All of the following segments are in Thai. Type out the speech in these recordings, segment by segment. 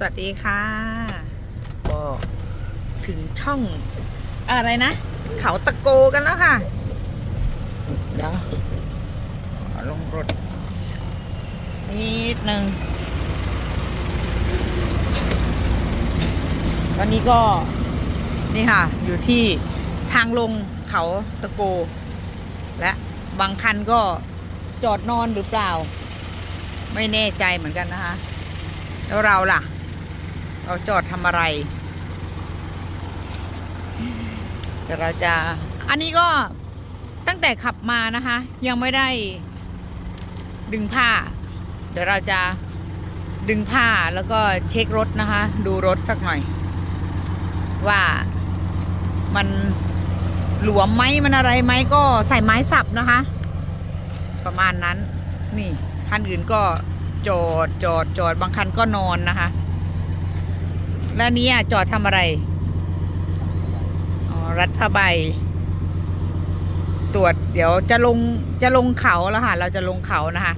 สวัสดีค่ะก็ถึงช่องอะไรนะ เขาตะโกกันแล้วค่ะ เดี๋ยวขอลงรถนิดนึงตอนนี้ก็นี่ค่ะ อยู่ที่ทางลงเขาตะโก และบางคันก็จอดนอนหรือเปล่า ไม่แน่ใจเหมือนกันนะคะ แล้วเราล่ะ เราจอดทำอะไร เดี๋ยวเราจะ อันนี้ก็ตั้งแต่ขับมานะคะ ยังไม่ได้ดึงผ้า เดี๋ยวเราจะดึงผ้าแล้วก็เช็ครถนะคะ ดูรถสักหน่อย ว่ามันหลวมไหมมันอะไรไหมก็ใส่ไม้สับนะคะ ประมาณนั้น นี่คันอื่นก็จอดจอดจอดบางคันก็นอนนะคะ แล้วนี้จอดทำอะไร อ๋อ รัดผ้าใบ ตรวจ เดี๋ยวจะลง จะลงเขาแล้วค่ะ เราจะลงเขานะคะ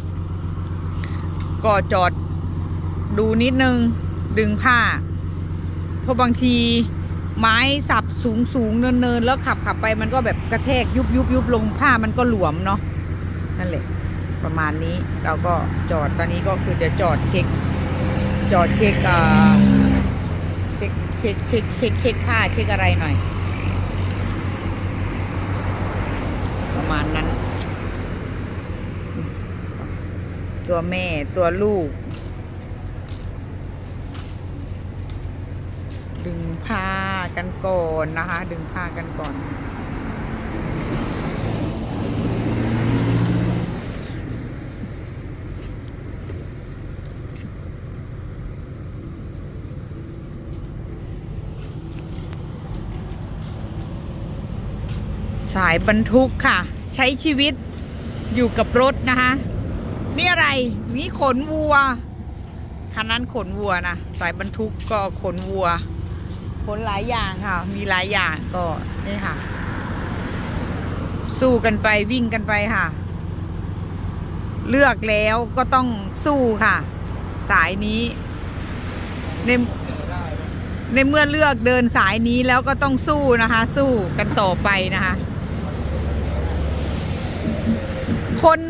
ก็จอดดูนิดนึง ดึงผ้า เพราะบางทีไม้สับสูงสูงเนินเนินๆแล้วขับขับไปมันก็แบบกระแทกยุบยุบยุบลงผ้ามันก็หลวมเนาะ นั่นแหละ ประมาณนี้เราก็จอดตอนนี้ก็คือจะจอดเช็ค จอดเช็คอ่อเช็คเช็คเช็คเช็คเช็คผ้าเช็คอะไรหน่อย ประมาณนั้น ตัวแม่ตัวลูก ดึงผ้ากันก่อนนะคะ ดึงผ้ากันก่อนายบรรทุกค่ะ ใช้ชีวิตอยู่กับรถนะคะ นี่อะไรนี่ขนวัวคันนั้นขนวัวนะสายบรรทุกก็ขนวัว ขนหลายอย่างค่ะ มีหลายอย่างก็นี่ค่ะ สู้กันไปวิ่งกันไปค่ะ เลือกแล้วก็ต้องสู้ค่ะ สายนี้ในในเมื่อเลือกเดินสายนี้แล้วก็ต้องสู้นะคะ สู้กันต่อไปนะคะ คน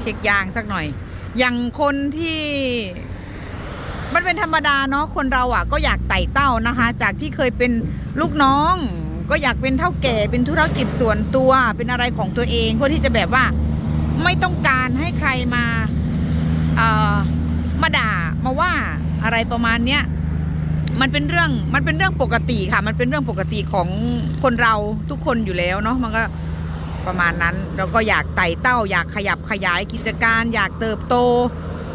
เช็คยางสักหน่อย อย่างคนที่ มันเป็นธรรมดาเนาะคนเราอะ ก็อยากไต่เต้านะคะ จากที่เคยเป็นลูกน้อง ก็อยากเป็นเท่าแก่เป็นธุรกิจส่วนตัวเป็นอะไรของตัวเองเพื่อที่จะแบบว่าไม่ต้องการให้ใครมาเอ่อมาด่ามาว่าอะไรประมาณเนี้ยมันเป็นเรื่องมันเป็นเรื่องปกติค่ะ มันเป็นเรื่องปกติของคนเราทุกคนอยู่แล้วเนาะมันก็ ประมาณนั้นเราก็อยากไต่เต้า อยากขยับขยายกิจการ อยากเติบโต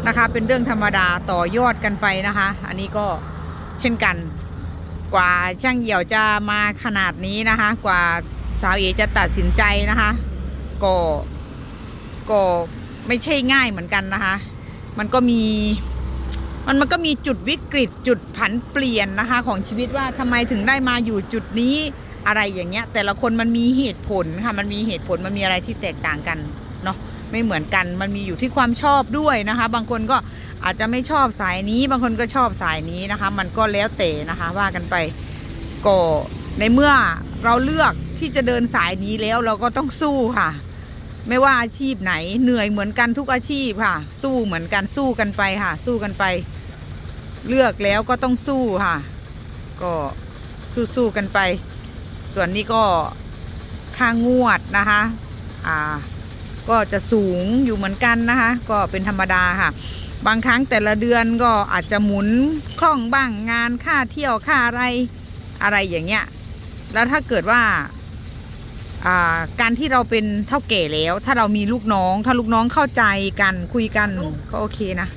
นะคะ เป็นเรื่องธรรมดาต่อยอดกันไปนะคะ อันนี้ก็เช่นกันกว่าช่างเหี่ยวจะมาขนาดนี้นะคะ กว่าสาวเอจะตัดสินใจนะคะก็ก็ไม่ใช่ง่ายเหมือนกันนะคะ มันก็มีมันมันก็มีจุดวิกฤตจุดผันเปลี่ยนนะคะ ของชีวิตว่าทำไมถึงได้มาอยู่จุดนี้ อะไรอย่างเงี้ย แต่ละคนมันมีเหตุผลค่ะมันมีเหตุผลมันมีอะไรที่แตกต่างกันเนาะไม่เหมือนกันมันมีอยู่ที่ความชอบด้วยนะคะ บางคนก็อาจจะไม่ชอบสายนี้ บางคนก็ชอบสายนี้นะคะ มันก็แล้วแต่นะคะว่ากันไปก็ในเมื่อเราเลือกที่จะเดินสายนี้แล้วเราก็ต้องสู้ค่ะ ไม่ว่าอาชีพไหนเหนื่อยเหมือนกันทุกอาชีพค่ะ สู้เหมือนกันสู้กันไปค่ะ สู้กันไป เลือกแล้วก็ต้องสู้ค่ะ ก็สู้สู้กันไป ส่วนนี้ก็ค่างวดนะคะอ่าก็จะสูงอยู่เหมือนกันนะคะ ก็เป็นธรรมดาค่ะ บางครั้งแต่ละเดือนก็อาจจะหมุนคล่องบ้างงานค่าเที่ยวค่าอะไรอะไรอย่างเงี้ยแล้วถ้าเกิดว่าอ่าการที่เราเป็นเท่าแก่แล้ว ถ้าเรามีลูกน้อง ถ้าลูกน้องเข้าใจกันคุยกันก็โอเคนะ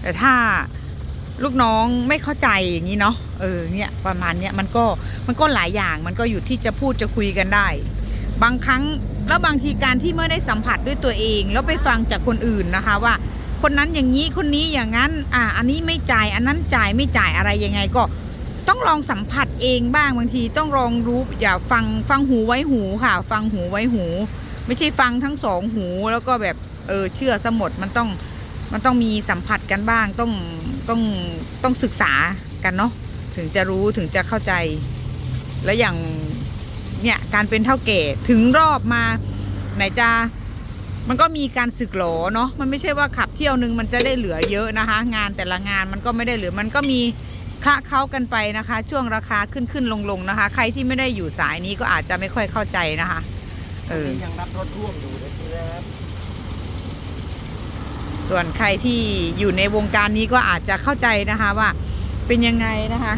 แต่ถ้า ลูกน้องไม่เข้าใจอย่างนี้เนาะเออเนี่ยประมาณเนี้ยมันก็มันก็หลายอย่างมันก็อยู่ที่จะพูดจะคุยกันได้ บางครั้งแล้วบางทีการที่ไม่ได้สัมผัสด้วยตัวเอง แล้วไปฟังจากคนอื่นนะคะว่า คนนั้นอย่างนี้คนนี้อย่างนั้น อ่า อันนี้ไม่จ่ายอันนั้นจ่ายไม่จ่ายอะไรยังไงก็ต้องลองสัมผัสเองบ้างบางทีต้องลองรู้อย่าฟังฟังหูไว้หูค่ะ ฟังหูไว้หู ไม่ใช่ฟังทั้งสองหูแล้วก็แบบเออเชื่อสมดมันต้อง มันต้องมีสัมผัสกันบ้างต้องต้องต้องศึกษากันเนาะถึงจะรู้ถึงจะเข้าใจ แล้วอย่างเนี่ยการเป็นเท่าแก่ถึงรอบมาไหนจะมันก็มีการสึกหรอเนาะมันไม่ใช่ว่าขับเที่ยวนึงมันจะได้เหลือเยอะนะคะ งานแต่ละงานมันก็ไม่ได้เหลือมันก็มีคละเข้ากันไปนะคะ ช่วงราคาขึ้นขึ้นลงลงนะคะ ใครที่ไม่ได้อยู่สายนี้ก็อาจจะไม่ค่อยเข้าใจนะคะ เออยังรับรถร่วมอยู่นะครับ ส่วนใครที่อยู่ในวงการนี้ก็อาจจะเข้าใจนะคะว่าเป็นยังไงนะคะ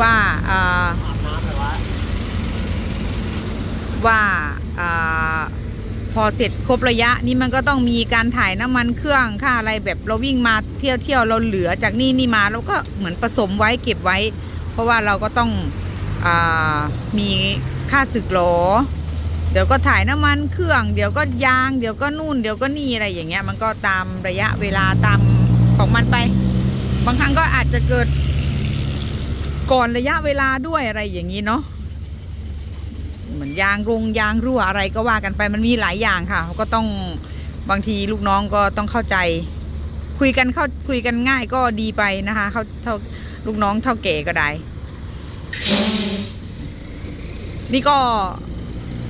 ว่าว่าพอเสร็จครบระยะนี้มันก็ต้องมีการถ่ายน้ำมันเครื่องค่าอะไรแบบเราวิ่งมาเที่ยวเที่ยวเราเหลือจากนี่นี่มาเราก็เหมือนผสมไว้เก็บไว้ เพราะว่าเราก็ต้องอมีค่าสึกหรอ เดี๋ยวก็ถ่ายน้ำมันเครื่อง เดี๋ยวก็ยาง เดี๋ยวก็นู่น เดี๋ยวก็นี่อะไรอย่างเงี้ย มันก็ตามระยะเวลาตามของมันไป บางครั้งก็อาจจะเกิด ก่อนระยะเวลาด้วยอะไรอย่างนี้เนาะเหมือนยางรงยางรั่วอะไรก็ว่ากันไปมันมีหลายอย่างค่ะ ก็ต้องบางทีลูกน้องก็ต้องเข้าใจ คุยกันเข้าคุยกันง่ายก็ดีไปนะคะเขาเท่าลูกน้องเท่าเก๋ก็ได้ นี่ก็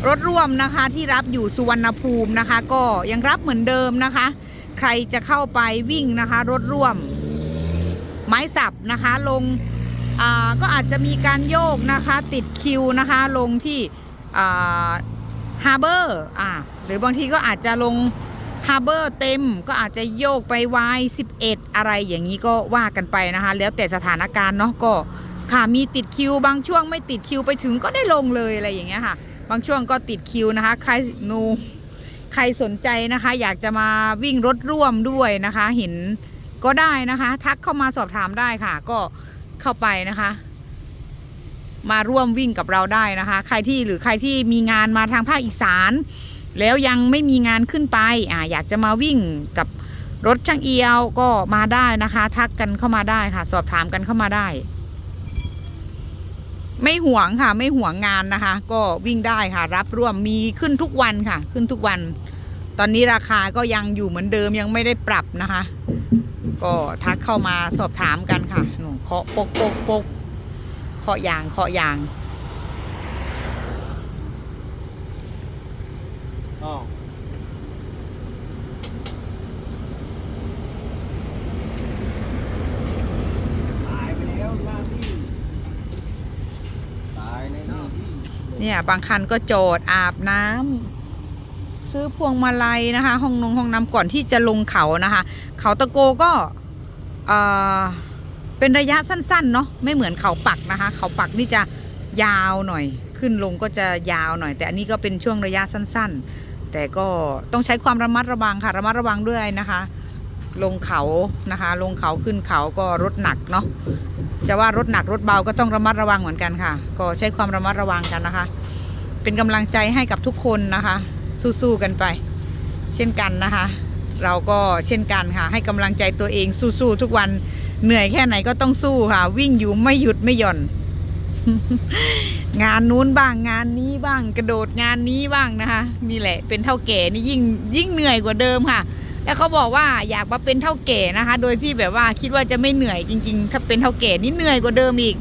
รถร่วมนะคะที่รับอยู่สุวรรณภูมินะคะ ก็ยังรับเหมือนเดิมนะคะ ใครจะเข้าไปวิ่งนะคะ รถร่วม ไม้สับนะคะลงก็อาจจะมีการโยกนะคะติดคิวนะคะลงที่ฮาร์เบอร์หรือบางทีก็อาจจะลงฮาร์เบอร์เต็มก็อาจจะโยกไปวาย11 อะไรอย่างนี้ก็ว่ากันไปนะคะ แล้วแต่สถานการณ์เนาะก็ค่ะมีติดคิวบางช่วงไม่ติดคิวไปถึงก็ได้ลงเลยอะไรอย่างเงี้ยค่ะ บางช่วงก็ติดคิวนะคะ ใครนูใครสนใจนะคะ อยากจะมาวิ่งรถร่วมด้วยนะคะ เห็นก็ได้นะคะ ทักเข้ามาสอบถามได้ค่ะ ก็เข้าไปนะคะ มาร่วมวิ่งกับเราได้นะคะ ใครที่หรือใครที่มีงานมาทางภาคอีสาน แล้วยังไม่มีงานขึ้นไปอ่าอยากจะมาวิ่งกับรถช่างเอียวก็มาได้นะคะ ทักกันเข้ามาได้ค่ะ สอบถามกันเข้ามาได้ ไม่ห่วงค่ะ ไม่ห่วงงานนะคะ ก็วิ่งได้ค่ะ รับร่วมมีขึ้นทุกวันค่ะ ขึ้นทุกวัน ตอนนี้ราคาก็ยังอยู่เหมือนเดิมยังไม่ได้ปรับนะคะ ก็ทักเข้ามาสอบถามกันค่ะหนูเคาะปกปกปกเคาะยางเคาะยางอ๋อายไปแล้วหน้าที่ ตายในหน้าที่ เนี่ยบางคันก็โจดอาบน้ำซื้อพวงมาลัยนะคะ ห้องนงห้องน้ำก่อนที่จะลงเขานะคะ เขาตะโกก็เออเป็นระยะสั้นๆเนาะไม่เหมือนเขาปักนะคะ เขาปักนี่จะยาวหน่อย ขึ้นลงก็จะยาวหน่อย แต่อันนี้ก็เป็นช่วงระยะสั้น ๆ แต่ก็ต้องใช้ความระมัดระวังค่ะระมัดระวังด้วยนะคะ ลงเขานะคะ ลงเขาขึ้นเขาก็รถหนักเนาะ จะว่ารถหนักรถเบาก็ต้องระมัดระวังเหมือนกันค่ะ ก็ใช้ความระมัดระวังกันนะคะ เป็นกำลังใจให้กับทุกคนนะคะ สู้ๆกันไป เช่นกันนะคะ เราก็เช่นกันค่ะ ให้กำลังใจตัวเองสู้ๆทุกวันเหนื่อยแค่ไหนก็ต้องสู้ค่ะ วิ่งอยู่ไม่หยุดไม่หย่อน งานนู้นบ้างงานนี้บ้างกระโดดงานนี้บ้างนะคะ นี่แหละ เป็นเท่าแก่นี่ยิ่งยิ่งเหนื่อยกว่าเดิมค่ะ แล้วเขาบอกว่าอยากมาเป็นเท่าแก่นะคะ โดยที่แบบว่าคิดว่าจะไม่เหนื่อยจริง ๆ ถ้าเป็นเท่าแก่นี่เหนื่อยกว่าเดิมอีก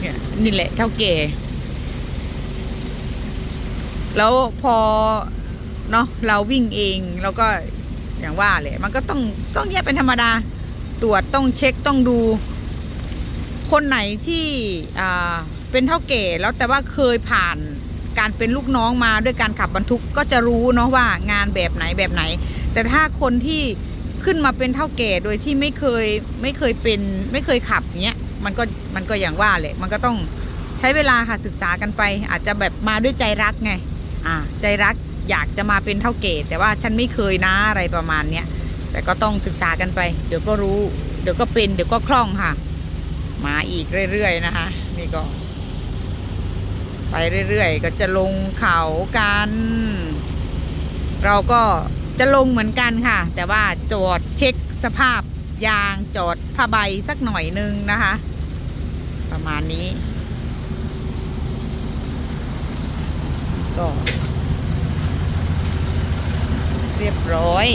เนี่ยนี่แหละเท่าแก่ แล้วพอเนาะเราวิ่งเองเราก็อย่างว่าแหละมันก็ต้องต้องแยกเป็นธรรมดา ตรวจต้องเช็คต้องดู คนไหนที่อ่าเป็นเท่าแก่แล้วแต่ว่าเคยผ่าน การเป็นลูกน้องมาด้วยการขับบรรทุกก็จะรู้เนาะว่างานแบบไหนแบบไหน แต่ถ้าคนที่ขึ้นมาเป็นเท่าแก่โดยที่ไม่เคยไม่เคยเป็นไม่เคยขับเนี้ยมันก็มันก็อย่างว่าแหละมันก็ต้องใช้เวลาค่ะศึกษากันไป อาจจะแบบมาด้วยใจรักไงอ่าใจรักอยากจะมาเป็นเท่าเกตแต่ว่าฉันไม่เคยนะอะไรประมาณเนี้ยแต่ก็ต้องศึกษากันไป เดี๋ยวก็รู้ เดี๋ยวก็เป็น เดี๋ยวก็คล่องค่ะ มาอีกเรื่อยๆนะคะ นี่ก็ ไปเรื่อยๆ ก็จะลงเขากัน เราก็จะลงเหมือนกันค่ะ แต่ว่าจอดเช็คสภาพยางจอดผ้าใบสักหน่อยนึงนะคะ ประมาณนี้ ก็ เรียบร้อย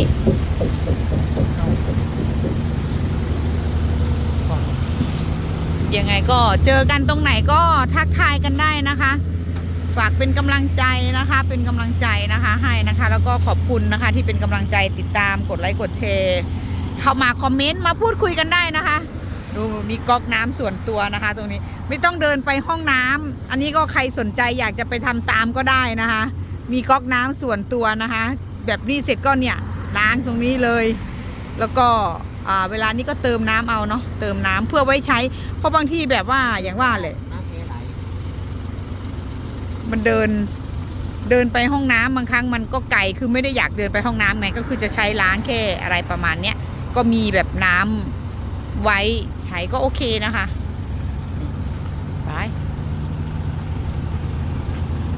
ยังไง ก็เจอกันตรงไหนก็ทักทายกันได้นะคะ ฝากเป็นกำลังใจนะคะ เป็นกำลังใจนะคะให้นะคะ แล้วก็ขอบคุณนะคะ ที่เป็นกำลังใจติดตามกดไลค์กดแชร์เข้ามาคอมเมนต์มาพูดคุยกันได้นะคะ ดูมีก๊อกน้ำส่วนตัวนะคะ ตรงนี้ไม่ต้องเดินไปห้องน้ำอันนี้ก็ใครสนใจอยากจะไปทำตามก็ได้นะคะ มีก๊อกน้ำส่วนตัวนะคะ แบบนี้เสร็จก็เนี่ยล้างตรงนี้เลย แล้วก็ เวลานี้ก็เติมน้ำเอาเนาะเติมน้ำเพื่อไว้ใช้ เพราะบางที่แบบว่าอย่างว่าเลยมันเดินเดินไปห้องน้ำบางครั้งมันก็ไกลคือไม่ได้อยากเดินไปห้องน้ำไงก็คือจะใช้ล้างแค่อะไรประมาณเนี้ยก็มีแบบน้ำไว้ใช้ก็โอเคนะคะไป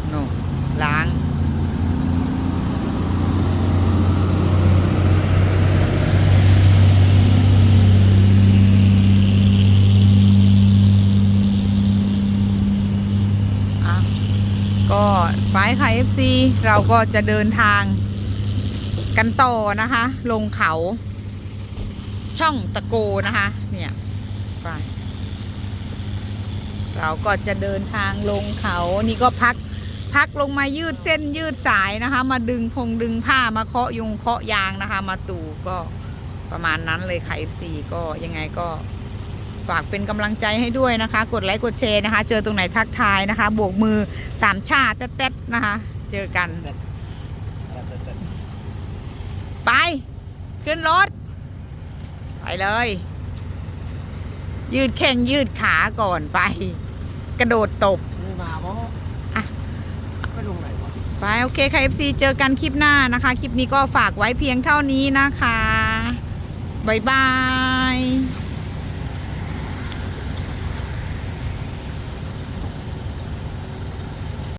โนล้าง อะ ก็ฝ่ายค่ะ FC เราก็จะเดินทางกันต่อนะคะ ลงเขา ช่องตะโกนะคะ เนี่ยไปเราก็จะเดินทางลงเขานี่ก็พักพักลงมายืดเส้นยืดสายนะคะ มาดึงพงดึงผ้ามาเคาะยุงเคาะยางนะคะ มาตู่ก็ประมาณนั้นเลยค่ะ FC ก็ยังไงก็ ฝากเป็นกำลังใจให้ด้วยนะคะ กดไลค์กดแชร์นะคะ เจอตรงไหนทักทายนะคะ บวกมือสามชาติแต๊ดๆนะคะ เจอกัน ไป ขึ้นรถ ไปเลย ยืดแข้งยืดขาก่อนไป กระโดดตบมึงมาเพราะอะไม่ลงไหนวะไปโอเคค่ะ FC เจอกันคลิปหน้านะคะ คลิปนี้ก็ฝากไว้เพียงเท่านี้นะคะ บ๊ายบาย